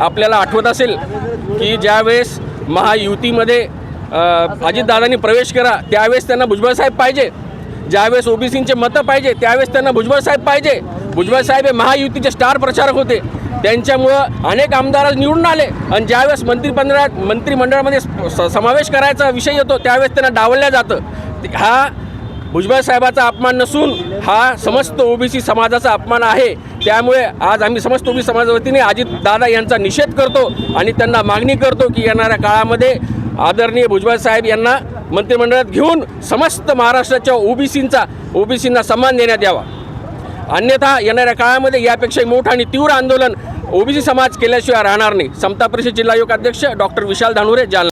आपल्याला आठवत असेल की ज्यावेळेस महायुतीमध्ये अजितदादांनी प्रवेश करा त्यावेळेस त्यांना भुजबळ साहेब पाहिजे. ज्यावेळेस ओबीसींचे मतं पाहिजे त्यावेळेस त्यांना भुजबळ साहेब पाहिजे. भुजबळ साहेब हे महायुतीचे स्टार प्रचारक होते. त्यांच्यामुळं अनेक आमदार निवडून आले. आणि ज्यावेळेस मंत्रिमंडळात मंत्रिमंडळामध्ये स- समावेश करायचा विषय येतो त्यावेळेस त्यांना डावलल्या जातं. हा भुजबळ साहेबाचा अपमान नसून हा समस्त ओबीसी समाजाचा अपमान आहे. त्यामुळे आज आम्ही समस्त ओबीसी समाजवतीने वतीने अजित दादा यांचा निषेध करतो आणि त्यांना मागणी करतो की येणाऱ्या काळामध्ये आदरणीय भुजबळ साहेब यांना मंत्रिमंडळात घेऊन समस्त महाराष्ट्राच्या ओबीसींचा ओबीसींना सन्मान देण्यात यावा. अन्यथा येणाऱ्या काळामध्ये यापेक्षा मोठं आणि तीव्र आंदोलन ओबीसी समाज केल्याशिवाय राहणार नाही. समता परिषद जिल्हा योग अध्यक्ष डॉक्टर विशाल धानुरे जालना.